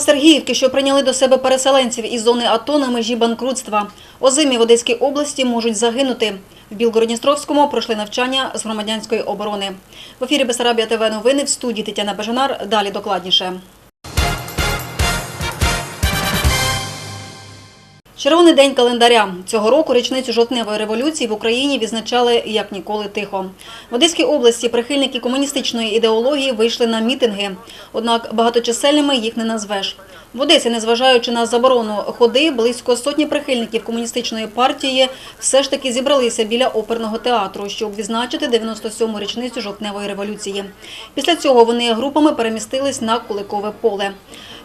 Підприємства Сергіївки, що прийняли до себе переселенців із зони АТО на межі банкрутства. Озимі в Одеській області можуть загинути. В Білгородністровському пройшли навчання з громадянської оборони. В ефірі Бесарабія ТВ новини в студії Тетяна Бажанар. Далі докладніше. Червоний день календаря. Цього року річницю жовтневої революції в Україні відзначали як ніколи тихо. В Одеській області прихильники комуністичної ідеології вийшли на мітинги. Однак багаточисельними їх не назвеш. В Одесі, незважаючи на заборону ходи, близько сотні прихильників комуністичної партії все ж таки зібралися біля оперного театру, щоб відзначити 97-му річницю жовтневої революції. Після цього вони групами перемістились на Куликове поле.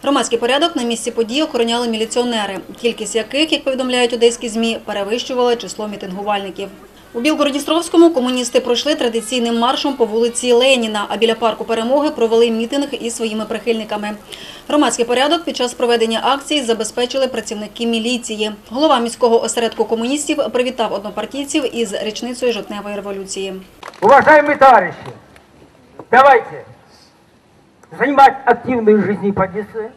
Громадський порядок на місці події охороняли міліціонери, кількість яких, як повідомляють одеські ЗМІ, перевищувала число мітингувальників. У Білгородністровському комуністи пройшли традиційним маршом по вулиці Леніна, а біля парку перемоги провели мітинг із своїми прихильниками. Громадський порядок під час проведення акції забезпечили працівники міліції. Голова міського осередку комуністів привітав однопартійців із річницею жовтневої революції. Уважаемые товарищи, давайте занимать активную жизнь позицию,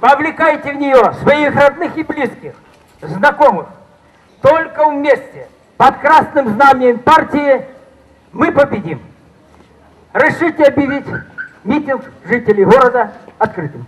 вовлекайте в нее своих родных и близких, знакомых. Только вместе, под красным знаменем партии, мы победим. Решите объявить митинг жителей города открытым.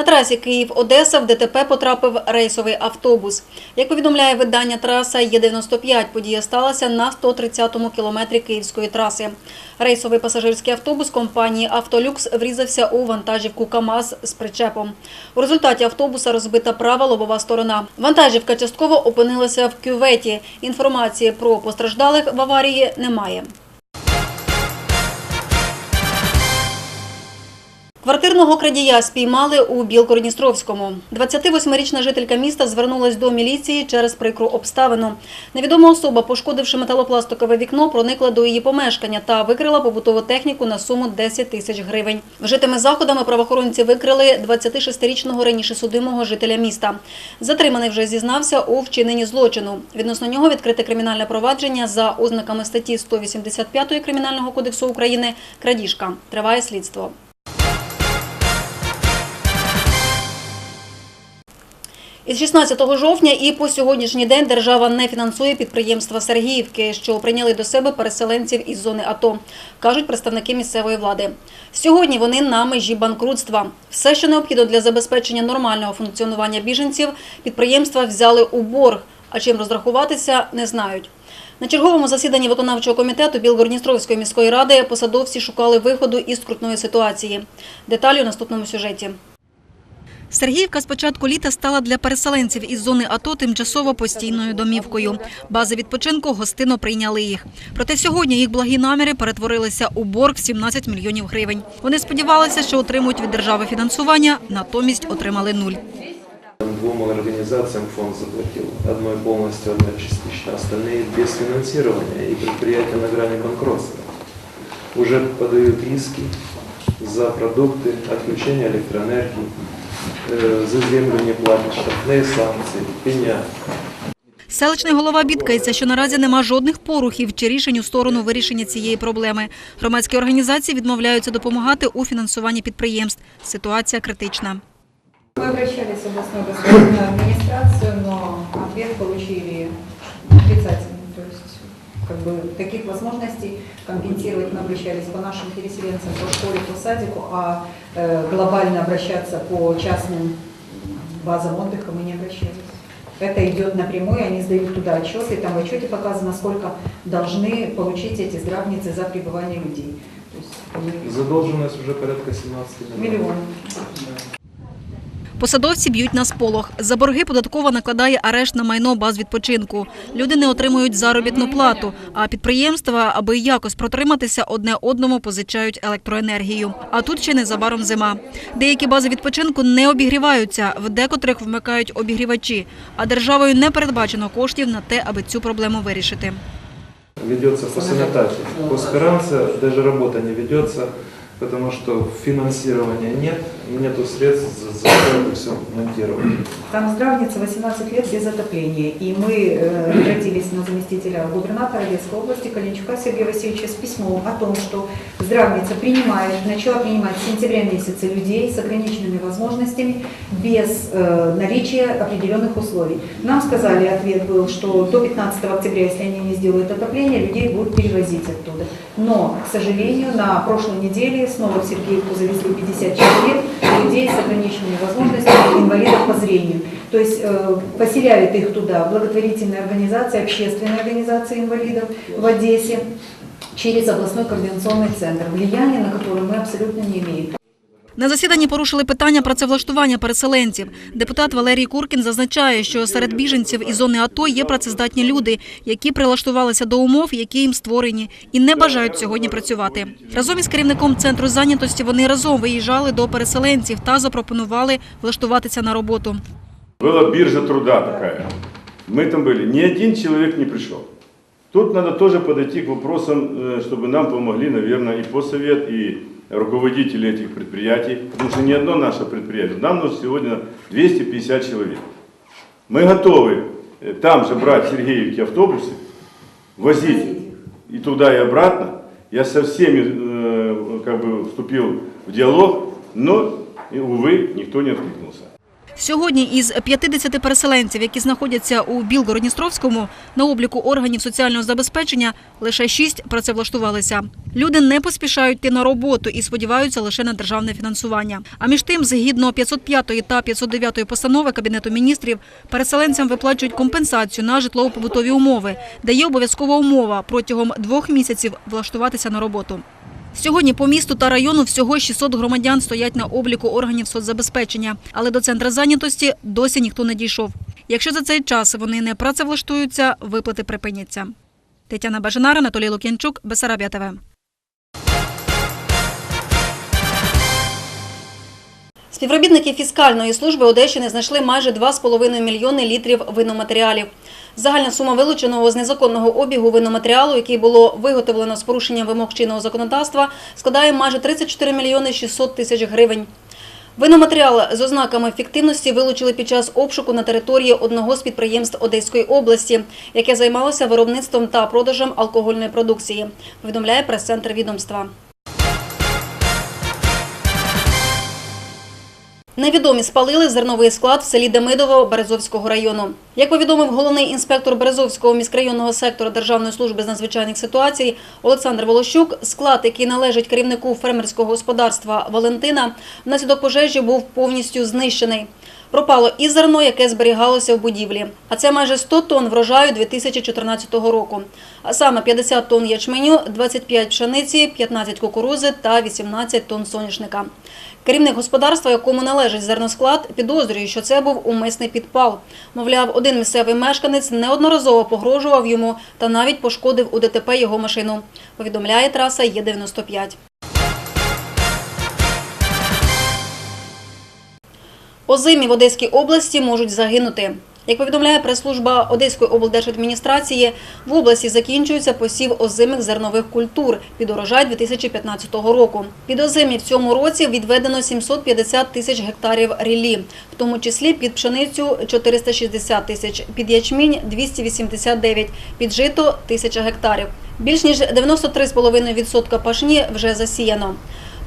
На трасі Київ-Одеса в ДТП потрапив рейсовий автобус. Як повідомляє видання траса Є95, подія сталася на 130-му кілометрі Київської траси. Рейсовий пасажирський автобус компанії «Автолюкс» врізався у вантажівку КАМАЗ з причепом. У результаті автобуса розбита права лобова сторона. Вантажівка частково опинилася в кюветі. Інформації про постраждалих в аварії немає. Квартирного крадія спіймали у Білгородністровському. 28-річна жителька міста звернулась до міліції через прикру обставину. Невідома особа, пошкодивши металопластикове вікно, проникла до її помешкання та викрила побутову техніку на суму 10 тисяч гривень. Вжитими заходами правоохоронці викрили 26-річного раніше судимого жителя міста. Затриманий вже зізнався у вчиненні злочину. Відносно нього відкрите кримінальне провадження за ознаками статті 185 Кримінального кодексу України «Крадіжка». Триває слідство. Із 16 жовтня і по сьогоднішній день держава не фінансує підприємства Сергіївки, що прийняли до себе переселенців із зони АТО, кажуть представники місцевої влади. Сьогодні вони на межі банкрутства. Все, що необхідно для забезпечення нормального функціонування біженців, підприємства взяли у борг, а чим розрахуватися не знають. На черговому засіданні виконавчого комітету Білгородністровської міської ради посадовці шукали виходу із скрутної ситуації. Деталі у наступному сюжеті. Сергіївка з початку літа стала для переселенців із зони АТО тимчасово постійною домівкою. Бази відпочинку гостинно прийняли їх. Проте сьогодні їх благі наміри перетворилися у борг в 17 мільйонів гривень. Вони сподівалися, що отримують від держави фінансування, натомість отримали нуль. Двум организациям фонд заплатил. Одной полностью, одной частично. Остальные без финансирования и предприятия на грани банкротства. Уже подают иски за продукты, отключение электроэнергии, э, за землю не платят, штрафные санкции, пеня. Селищний голова бідкається, що наразі нема жодних порухів чи рішень у сторону вирішення цієї проблеми. Громадські організації відмовляються допомагати у фінансуванні підприємств. Ситуація критична. Мы обращались в областную государственную администрацию, но ответ как бы, таких возможностей компенсировать мы обращались по нашим переселенцам, по школе, по садику, а э, глобально обращаться по частным базам отдыха мы не обращались. Это идет напрямую, они сдают туда отчеты, там в отчете показано, сколько должны получить эти здравницы за пребывание людей. То есть мы- Задолженность уже порядка 17 миллионов. миллион. Посадовці б'ють на сполох. За борги податкова накладає арешт на майно баз відпочинку. Люди не отримують заробітну плату, а підприємства, аби якось протриматися, одне одному позичають електроенергію. А тут ще незабаром зима. Деякі бази відпочинку не обігріваються, в декотрих вмикають обігрівачі. А державою не передбачено коштів на те, аби цю проблему вирішити. Ведется по санитате. По спиранце даже работа не ведется. Потому что финансирования нет, нету средств за, за все монтировать. Там здравница 18 лет без отопления. И мы э, обратились на заместителя губернатора Одесской области Калинчука Сергея Васильевича с письмом о том, что здравница принимает, начала принимать с сентября месяца людей с ограниченными возможностями без э, наличия определенных условий. Нам сказали, ответ был, что до 15 октября, если они не сделают отопление, людей будут перевозить оттуда. Но, к сожалению, на прошлой неделе снова в Сергеевку завезли 50 человек, людей с ограниченными возможностями, инвалидов по зрению. То есть э, поселяют их туда благотворительные организации, общественные организации инвалидов в Одессе через областной координационный центр, влияние на который мы абсолютно не имеем. На засіданні порушили питання працевлаштування переселенців. Депутат Валерій Куркін зазначає, що серед біженців із зони АТО є працездатні люди, які прилаштувалися до умов, які їм створені, і не бажають сьогодні працювати. Разом із керівником центру зайнятості вони разом виїжджали до переселенців та запропонували влаштуватися на роботу. Была биржа труда такая. Мы там были. Ни один человек не пришел. Тут надо тоже подойти к вопросам, э, чтобы нам помогли, наверное, и Посовет, и Руководители этих предприятий. Потому что ни одно наше предприятие. Нам нужно сегодня 250 человек. Мы готовы э, там же брать в Сергеевке автобусы, возить и туда, и обратно. Я со всеми э, как бы вступил в диалог, но, увы, никто не откликнулся. Сьогодні із 50 переселенців, які знаходяться у Білгородністровському, на обліку органів соціального забезпечення лише 6 працевлаштувалися. Люди не поспішають йти на роботу і сподіваються лише на державне фінансування. А між тим, згідно 505 та 509 постанови Кабінету міністрів, переселенцям виплачують компенсацію на житлово-побутові умови, де є обов'язкова умова протягом двох місяців влаштуватися на роботу. Сьогодні по місту та району всього 600 громадян стоять на обліку органів соцзабезпечення, але до центра зайнятості досі ніхто не дійшов. Якщо за цей час вони не працевлаштуються, виплати припиняться. Тетяна Бажанар, Анатолій Лук'янчук, Бесарабія ТВ. Співробітники фіскальної служби Одещини знайшли майже 2,5 мільйони літрів виноматеріалів. Загальна сума вилученого з незаконного обігу виноматеріалу, який було виготовлено з порушенням вимог чинного законодавства, складає майже 34 мільйони 600 тисяч гривень. Виноматеріал з ознаками фіктивності вилучили під час обшуку на території одного з підприємств Одеської області, яке займалося виробництвом та продажем алкогольної продукції, повідомляє прес-центр відомства. Невідомі спалили зерновий склад в селі Демидово Березовського району. Як повідомив головний інспектор Березовського міськрайонного сектора Державної служби з надзвичайних ситуацій Олександр Волощук, склад, який належить керівнику фермерського господарства Валентина, внаслідок пожежі був повністю знищений. Пропало і зерно, яке зберігалося в будівлі. А це майже 100 тонн врожаю 2014 року. А саме 50 тонн ячменю, 25 пшениці, 15 кукурузи та 18 тонн соняшника. Керівник господарства, якому належить зерносклад, підозрює, що це був умисний підпал. Мовляв, один місцевий мешканець неодноразово погрожував йому та навіть пошкодив у ДТП його машину. Повідомляє траса Є95. Озимі в Одеській області можуть загинути. Як повідомляє прес-служба Одеської облдержадміністрації, в області закінчується посів озимих зернових культур під урожай 2015 року. Під озимі в цьому році відведено 750 тисяч гектарів ріллі, в тому числі під пшеницю 460 тисяч, під ячмінь 289, під жито – 1000 гектарів. Більш ніж 93,5% пашні вже засіяно.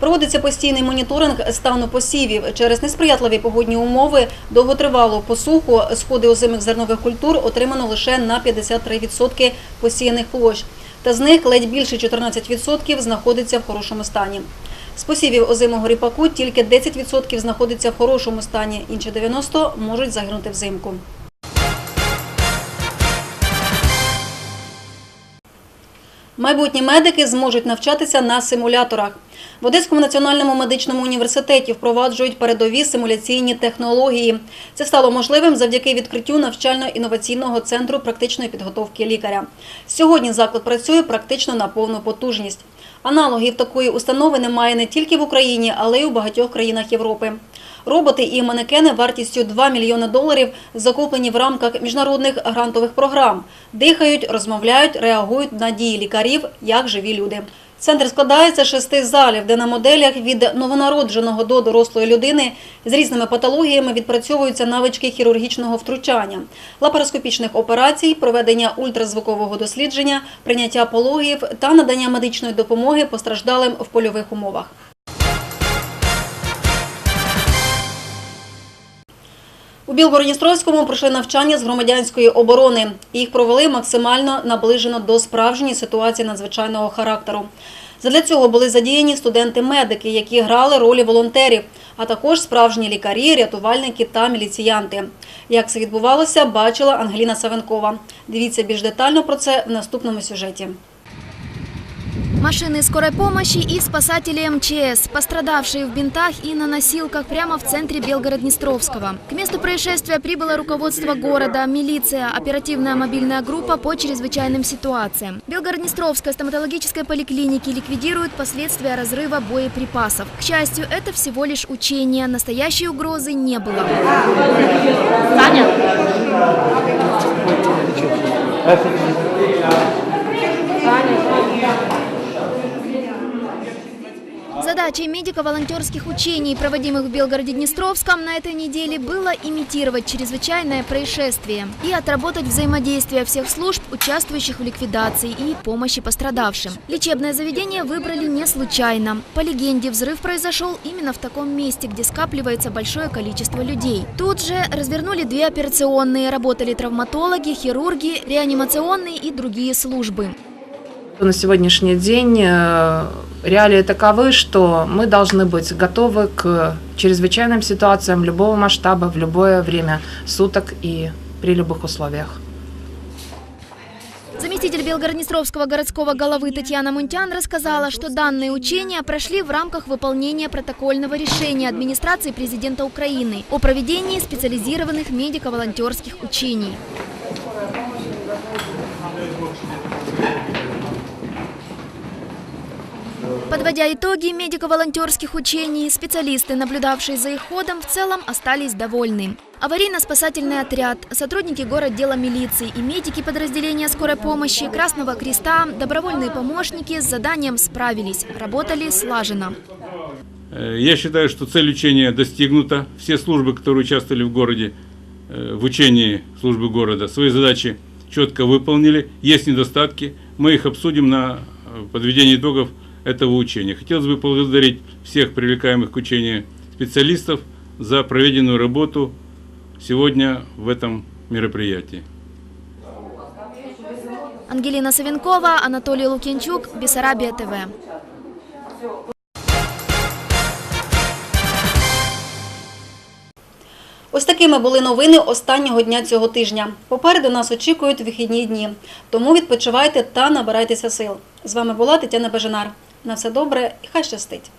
Проводиться постійний моніторинг стану посівів. Через несприятливі погодні умови довготривалу посуху сходи озимих зернових культур отримано лише на 53% посіяних площ. Та з них ледь більше 14% знаходиться в хорошому стані. З посівів озимого ріпаку тільки 10% знаходиться в хорошому стані, інші 90% можуть загинути взимку. Майбутні медики зможуть навчатися на симуляторах. В Одеському національному медичному університеті впроваджують передові симуляційні технології. Це стало можливим завдяки відкриттю навчально-інноваційного центру практичної підготовки лікаря. Сьогодні заклад працює практично на повну потужність. Аналогів такої установи немає не тільки в Україні, але й у багатьох країнах Європи. Роботи і манекени вартістю 2 мільйони доларів закуплені в рамках міжнародних грантових програм. Дихають, розмовляють, реагують на дії лікарів, як живі люди. Центр складається з шести залів, де на моделях від новонародженого до дорослої людини з різними патологіями відпрацьовуються навички хірургічного втручання, лапароскопічних операцій, проведення ультразвукового дослідження, прийняття пологів та надання медичної допомоги постраждалим в польових умовах. У Білгородністровському пройшли навчання з громадянської оборони. Їх провели максимально наближено до справжньої ситуації надзвичайного характеру. Задля цього були задіяні студенти-медики, які грали ролі волонтерів, а також справжні лікарі, рятувальники та міліціянти. Як це відбувалося, бачила Ангеліна Савенкова. Дивіться більш детально про це в наступному сюжеті. Машины скорой помощи и спасатели МЧС, пострадавшие в бинтах и на носилках прямо в центре Белгород-Днестровского. К месту происшествия прибыло руководство города, милиция, оперативная мобильная группа по чрезвычайным ситуациям. Белгород-Днестровской стоматологической поликлиники ликвидируют последствия разрыва боеприпасов. К счастью, это всего лишь учение, настоящей угрозы не было. Задачей медико-волонтерских учений, проводимых в Белгороде-Днестровском, на этой неделе было имитировать чрезвычайное происшествие и отработать взаимодействие всех служб, участвующих в ликвидации и помощи пострадавшим. Лечебное заведение выбрали не случайно. По легенде, взрыв произошел именно в таком месте, где скапливается большое количество людей. Тут же развернули две операционные, работали травматологи, хирурги, реанимационные и другие службы. На сегодняшний день э, реалии таковы, что мы должны быть готовы к чрезвычайным ситуациям любого масштаба в любое время суток и при любых условиях. Заместитель Белгороднестровского городского головы Татьяна Мунтян рассказала, что данные учения прошли в рамках выполнения протокольного решения администрации президента Украины о проведении специализированных медико-волонтерских учений. Подводя итоги медико-волонтерских учений, специалисты, наблюдавшие за их ходом, в целом остались довольны. Аварийно-спасательный отряд, сотрудники городдела милиции и медики подразделения скорой помощи, Красного Креста, добровольные помощники с заданием справились, работали слаженно. Э, Я считаю, что цель учения достигнута. Все службы, которые участвовали в городе, э, в учении службы города, свои задачи четко выполнили. Есть недостатки. Мы их обсудим на э, подведении итогов этого учения. Хотелось бы поблагодарить всех привлекаемых к учению специалистов за проведенную работу сегодня в этом мероприятии. Ангелина Савенкова, Анатолий Лукьянчук, Бессарабия ТВ. Ось такими були новини останнього дня цього тижня. Попереду нас очікують вихідні дні. Тому відпочивайте та набирайтеся сил. З вами була Тетяна Бежанар. На все добре і хай щастить!